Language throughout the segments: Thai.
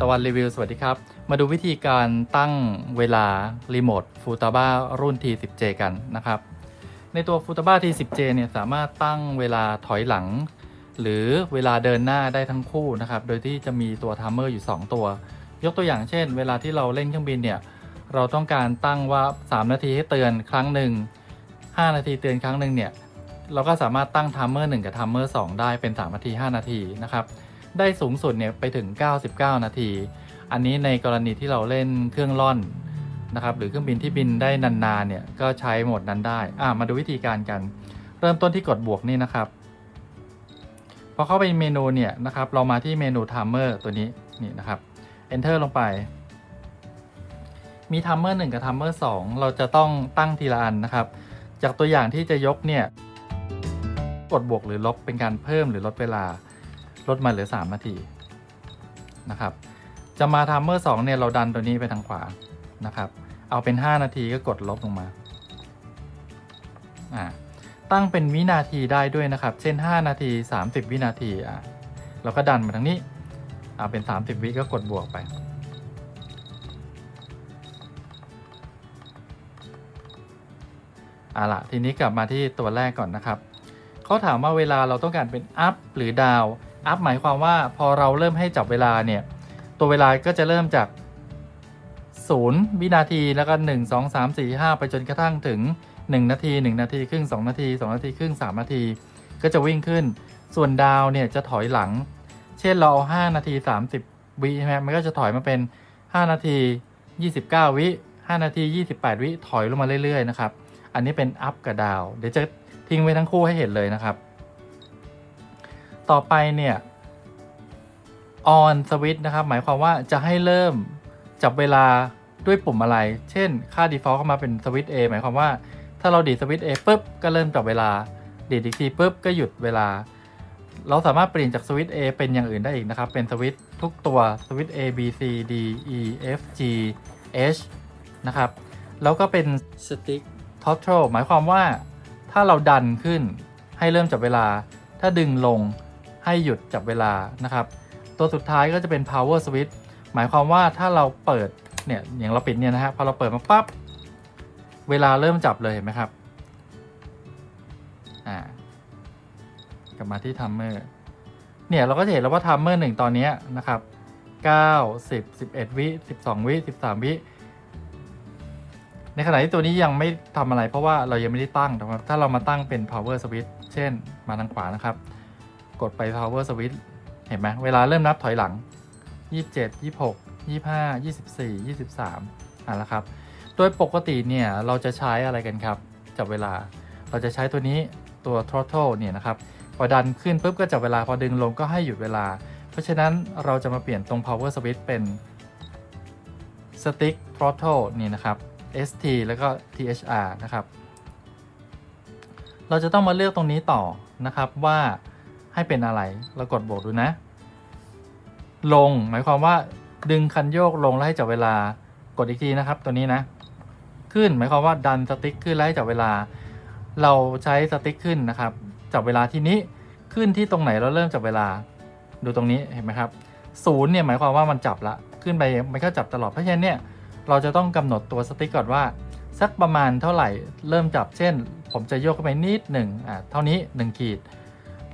ตะวันรีวิวสวัสดีครับ มาดูวิธีการตั้งเวลา รีโมทฟูตาบ้ารุ่น T10J กันนะครับ ในตัวฟูตาบ้า T10J เนี่ยสามารถตั้งเวลาถอยหลัง หรือเวลาเดินหน้าได้ทั้งคู่นะครับ โดยที่จะมีตัวไทม์เมอร์อยู่ 2 ตัว ยกตัวอย่างเช่น เวลาที่เราเล่นเครื่องบินเนี่ยเราต้องการตั้งว่า 3 นาทีให้เตือนครั้งหนึ่ง5 นาทีเตือนครั้งหนึ่งเนี่ยเราก็สามารถตั้งไทม์เมอร์1กับไทม์เมอร์2ได้เป็น 3 นาที 5 นาทีนะครับ ได้สูงสุดเนี่ยไปถึง 99 นาที อันนี้ในกรณีที่เราเล่นเครื่องล่อนนะครับหรือเครื่องบินที่บินได้นานๆเนี่ยก็ใช้โหมดนั้นได้อ่ามาดูวิธีการกัน เริ่มต้นที่กดบวกนี่นะครับพอเข้าไปเมนูเนี่ยนะครับเรามาที่เมนู timer ตัวนี้นี่นะครับ enter ลงไป มี timer 1 กับ timer 2 เราจะต้องตั้งทีละอันนะครับ จากตัวอย่างที่จะยกเนี่ยกดบวกหรือลบเป็นการเพิ่มหรือลดเวลา ลดมาเหลือ 3 นาทีนะครับ จะมา timer 2เนี่ยเราดันตัวนี้ไปทางขวานะครับ เอาเป็น 5 นาทีก็กดลบลงมาอ่าตั้งเป็นวินาทีได้ด้วยนะครับ เช่น 5 นาที 30 วินาทีอะเราก็ดันมาทางนี้เอาเป็น 30 วิก็กดบวกไปเอาละทีนี้กลับมาที่ตัวแรกก่อนนะครับเขาถามว่าเวลาเราต้องการเป็นอัพหรือดาว อัพหมายความว่าพอเราเริ่มให้จับเวลาเนี่ย ตัวเวลาก็จะเริ่มจาก 0 วินาทีแล้วก็ 1 2 3 4 5 ไปจนกระทั่งถึง 1 นาที 1 นาทีครึ่ง 2 นาที 2 นาทีครึ่ง 3 นาที ก็จะวิ่งขึ้น ส่วนดาวเนี่ยจะถอยหลัง เช่นเราเอา5นาที 30 วิใช่ไหมมันก็จะถอยมาเป็น 5 นาที 29 วิ 5 นาที 28 วิถอยลงมาเรื่อยๆนะครับ อันนี้เป็นอัพกับดาว เดี๋ยวจะทิ้งไว้ทั้งคู่ให้เห็นเลยนะครับ ต่อไปเนี่ย on switch นะครับ หมายความว่าจะให้เริ่มจับเวลาด้วยปุ่มอะไร เช่น ค่า default เข้ามาเป็นสวิตช์ A หมายความว่า ถ้าเราดีดสวิตช์ A ปุ๊บ ก็เริ่มจับเวลา ดีดอีกทีปุ๊บ ก็หยุดเวลา เราสามารถเปลี่ยนจากสวิตช์ A เป็นอย่างอื่นได้อีกนะครับ เป็นสวิตช์ทุกตัวสวิตช์ A B C D E F G H นะครับ แล้วก็เป็น stick throttle หมายความว่า ถ้าเราดันขึ้นให้เริ่มจับเวลา ถ้าดึงลง ให้หยุดจับเวลานะครับ ตัวสุดท้ายก็จะเป็น power switch หมายความว่าถ้าเราเปิดเนี่ยอย่างเราปิดเนี่ยนะฮะพอเราเปิดมาปั๊บเวลาเริ่มจับเลยเห็นไหมครับอ่ากลับมาที่ timer เนี่ยเราก็จะเห็นแล้วว่า timer หนึ่งตอนนี้นะครับ9 10 11 วิ 12 วิ 13 วิ ในขณะที่ตัวนี้ยังไม่ทำอะไรเพราะว่าเรายังไม่ได้ตั้งนะครับถ้าเรามาตั้งเป็น power switch เช่นมาทางขวานะครับ กดไป power switch เห็นไหมเวลาเริ่มนับถอยหลัง 27 26 25 24 23อะแล้วครับ โดยปกติเนี่ยเราจะใช้อะไรกันครับ จับเวลา เราจะใช้ตัวนี้ตัว throttle เนี่ยนะครับ พอดันขึ้นปุ๊บก็จับเวลา พอดึงลงก็ให้หยุดเวลา เพราะฉะนั้นเราจะมาเปลี่ยนตรง power switch เป็น stick throttle นี่นะครับ ST แล้วก็ THR นะครับ เราจะต้องมาเลือกตรงนี้ต่อนะครับว่า ให้เป็นอะไรเรากดบวกดูนะ ลงหมายความว่าดึงคันโยกลงแล้วให้จับเวลากดอีกทีนะครับ ตัวนี้นะ ขึ้นหมายความว่าดันสติ๊กขึ้นแล้วให้จับเวลา เราใช้สติ๊กขึ้นนะครับ จับเวลาทีนี้ขึ้นที่ตรงไหนเราเริ่มจับเวลา ดูตรงนี้เห็นไหมครับศูนย์เนี่ยหมายความว่ามันจับละขึ้นไปมันก็จับตลอดเพราะฉะนั้นเนี่ยเราจะต้องกำหนดตัวสติ๊กก่อนว่า สักประมาณเท่าไหร่เริ่มจับเช่น ผมจะโยกไปนิดหนึ่งอ่าเท่านี้ 1 ขีด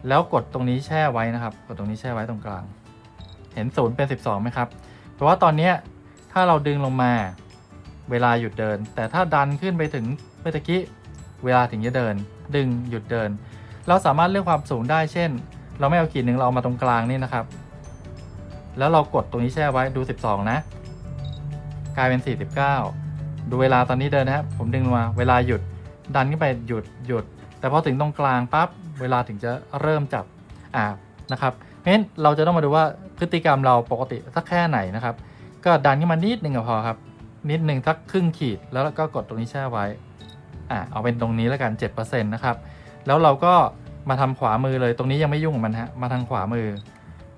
แล้วกดตรงนี้แช่ไว้นะครับ กดตรงนี้แช่ไว้ตรงกลาง เห็นศูนย์เป็น 12ไหมครับ เพราะว่าตอนนี้ถ้าเราดึงลงมาเวลาหยุดเดิน แต่ถ้าดันขึ้นไปถึงเมื่อกี้เวลาถึงจะเดิน ดึงหยุดเดิน เราสามารถเลือกความสูงได้เช่น เราไม่เอาขีดหนึ่งเราเอามาตรงกลางนี่นะครับ แล้วเรากดตรงนี้แช่ไว้ดู 12 นะ กลายเป็น 49 ดูเวลาตอนนี้เดินนะครับผมดึงมาเวลาหยุดดันขึ้นไปหยุดหยุด แต่พอถึงตรงกลางปั๊บเวลาถึงจะเริ่มจับอ่านะครับเพราะฉะนั้นเราจะต้องมาดูว่าพฤติกรรมเราปกติสักแค่ไหนนะครับ ก็ดันขึ้นมานิดนึงก็พอครับ นิดนึงสักครึ่งขีดแล้วก็กดตรงนี้แช่ไว้อ่าเอาเป็นตรงนี้แล้วกัน7%นะครับแล้วเราก็มาทำขวามือเลยตรงนี้ยังไม่ยุ่งกับมันฮะมาทางขวามือ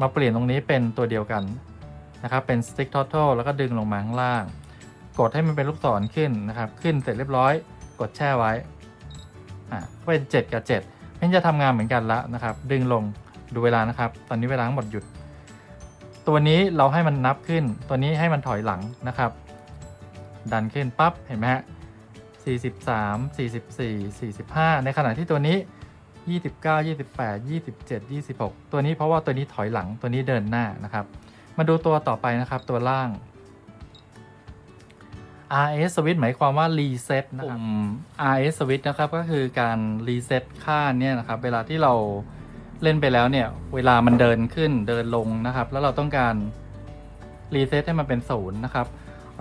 มาเปลี่ยนตรงนี้เป็นตัวเดียวกันนะครับเป็น stick throttle แล้วก็ดึงลงมาข้างล่าง กดให้มันเป็นลูกศรขึ้นนะครับ ขึ้นเสร็จเรียบร้อย กดแช่ไว้ อ่าก็เป็น 7 กับ7เพื่อจะทำงานเหมือนกันละนะครับ ดึงลงดูเวลานะครับ ตอนนี้เวลาทั้งหมดหยุด ตัวนี้เราให้มันนับขึ้น ตัวนี้ให้มันถอยหลังนะครับ ดันขึ้นปั๊บเห็นไหมฮะ43 44 45 ในขณะที่ตัวนี้ 29 28 27 26 ตัวนี้เพราะว่าตัวนี้ถอยหลังตัวนี้เดินหน้านะครับ มาดูตัวต่อไปนะครับ ตัวล่าง RS switch หมายความว่า reset นะครับ RS switch นะครับก็คือการ reset ค่าเนี่ยนะครับ เวลาที่เราเล่นไปแล้วเนี่ย เวลามันเดินขึ้นเดินลงนะครับ แล้วเราต้องการ reset ให้มันเป็นศูนย์นะครับ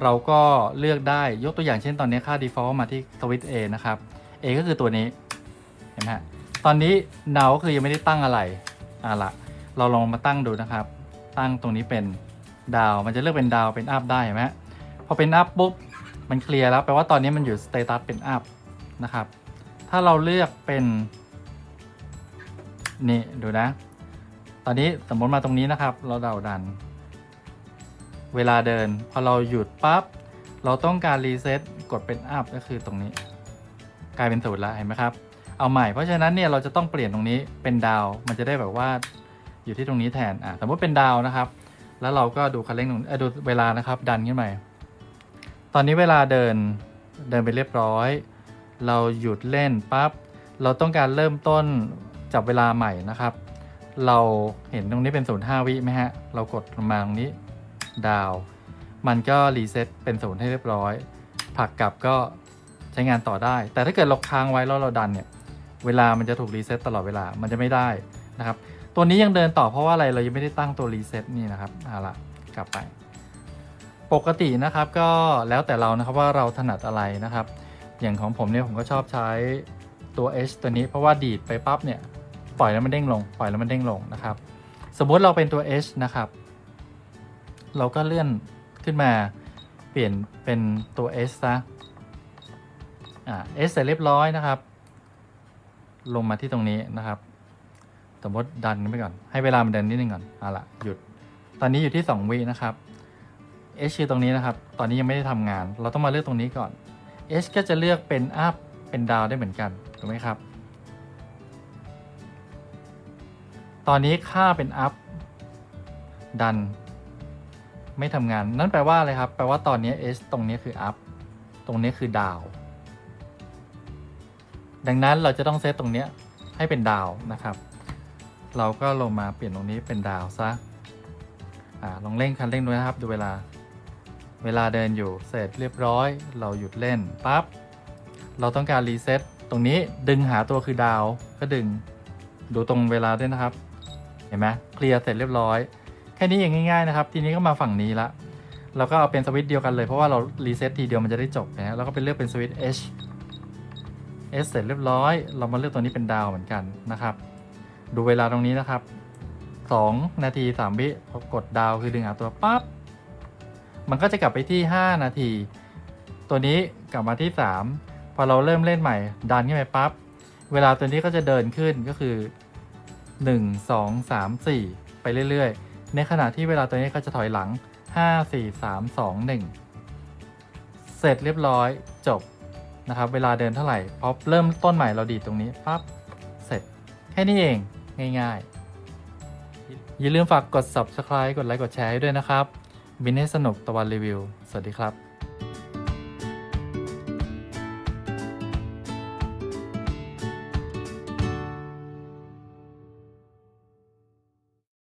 เราก็เลือกได้ยกตัวอย่างเช่นตอนนี้ค่า default มาที่สวิตช์ A นะครับ A ก็คือตัวนี้ เห็นไหมฮะตอนนี้ now ก็คือยังไม่ได้ตั้งอะไรอะละเราลองมาตั้งดูนะครับ ตั้งตรงนี้เป็นดาว มันจะเลือกเป็นดาวเป็นอัพได้เห็นไหมฮะพอเป็นอัพปุ๊บ มันเคลียร์แล้วแปลว่าตอนนี้มันอยู่สเตตัสเป็นอัพนะครับ ถ้าเราเลือกเป็นนี่ดูนะ ตอนนี้สมมติมาตรงนี้นะครับ เราเดาดัน เวลาเดิน พอเราหยุดปั๊บ เราต้องการรีเซ็ตกดเป็นอัพก็คือตรงนี้ กลายเป็นศูนย์แล้วเห็นไหมครับ เอาใหม่ เพราะฉะนั้นเนี่ยเราจะต้องเปลี่ยนตรงนี้เป็นดาว มันจะได้แบบว่าอยู่ที่ตรงนี้แทนอะสมมติเป็นดาวนะครับ แล้วเราก็ดูคันเร่งตรงดูเวลานะครับ ดันขึ้นไป ตอนนี้เวลาเดินเดินไปเรียบร้อย เราหยุดเล่นปั๊บเราต้องการเริ่มต้นจับเวลาใหม่นะครับ เราเห็นตรงนี้เป็นศูนย์ห้าวิไหมฮะ เรากดลงมาตรงนี้ดาว มันก็รีเซ็ตเป็นศูนย์ให้เรียบร้อยผลักกลับก็ใช้งานต่อได้ แต่ถ้าเกิดเราค้างไว้แล้วเราดันเนี่ย เวลามันจะถูกรีเซ็ตตลอดเวลา มันจะไม่ได้นะครับ ตัวนี้ยังเดินต่อเพราะว่าอะไร เรายังไม่ได้ตั้งตัวรีเซ็ตนี่นะครับ เอาละกลับไป ปกตินะครับก็แล้วแต่เรานะครับว่าเราถนัดอะไรนะครับ อย่างของผมเนี่ยผมก็ชอบใช้ตัว H ตัวนี้เพราะว่าดีดไปปั๊บเนี่ยปล่อยแล้วมันเด้งลง ปล่อยแล้วมันเด้งลงนะครับ สมมุติเราเป็นตัว H นะครับ เราก็เลื่อนขึ้นมาเปลี่ยนเป็นตัว S ซะอ่า S เสร็จเรียบร้อยนะครับ ลงมาที่ตรงนี้นะครับ สมมติดันไปก่อน ให้เวลามันเดินนิดนึงก่อนเอาละหยุด ตอนนี้อยู่ที่ 2วินะครับ H คือตรงนี้นะครับ ตอนนี้ยังไม่ได้ทำงาน เราต้องมาเลือกตรงนี้ก่อน H ก็จะเลือกเป็น up เป็น down ได้เหมือนกัน ถูกไหมครับ ตอนนี้ค่าเป็น up ดัน ไม่ทำงาน นั่นแปลว่าอะไรครับ แปลว่าตอนนี้ H ตรงนี้คือ up ตรงนี้คือ down ดังนั้นเราจะต้องเซตตรงนี้ให้เป็น down นะครับ เราก็ลงมาเปลี่ยนตรงนี้เป็น down ซะ อ่า ลองเร่งคันเร่งดูนะครับ ดูเวลา เวลาเดินอยู่เสร็จเรียบร้อย เราหยุดเล่นปั๊บเราต้องการรีเซ็ตตรงนี้ดึงหาตัวคือดาวก็ดึงดูตรงเวลาด้วยนะครับ เห็นไหมเคลียร์เสร็จเรียบร้อย แค่นี้เองง่ายๆนะครับ ทีนี้ก็มาฝั่งนี้ละเราก็เอาเป็นสวิตช์เดียวกันเลย เพราะว่าเรารีเซ็ตทีเดียวมันจะได้จบนะฮะแล้วก็เป็นเลือกเป็นสวิตช์ H S เสร็จเรียบร้อย เรามาเลือกตัวนี้เป็นดาวเหมือนกันนะครับ ดูเวลาตรงนี้นะครับ 2 นาที 3 วิพอกดดาวคือดึงหาตัวปั๊บ มันก็จะกลับไปที่ 5 นาที ตัวนี้กลับมาที่ 3 พอเราเริ่มเล่นใหม่ ดันขึ้นไปปั๊บ เวลาตัวนี้ก็จะเดินขึ้นก็คือ 1 2 3 4 ไปเรื่อยๆ ในขณะที่เวลาตัวนี้ก็จะถอยหลัง 5 4 3 2 1 เสร็จเรียบร้อยจบนะครับ เวลาเดินเท่าไหร่พอเริ่มต้นใหม่เราดีดตรงนี้ปั๊บ เสร็จแค่นี้เองง่ายๆ อย่าลืมฝากกด subscribe กดไลค์กดแชร์ให้ด้วยนะครับ บินให้สนุกตะวันรีวิว สวัสดีครับ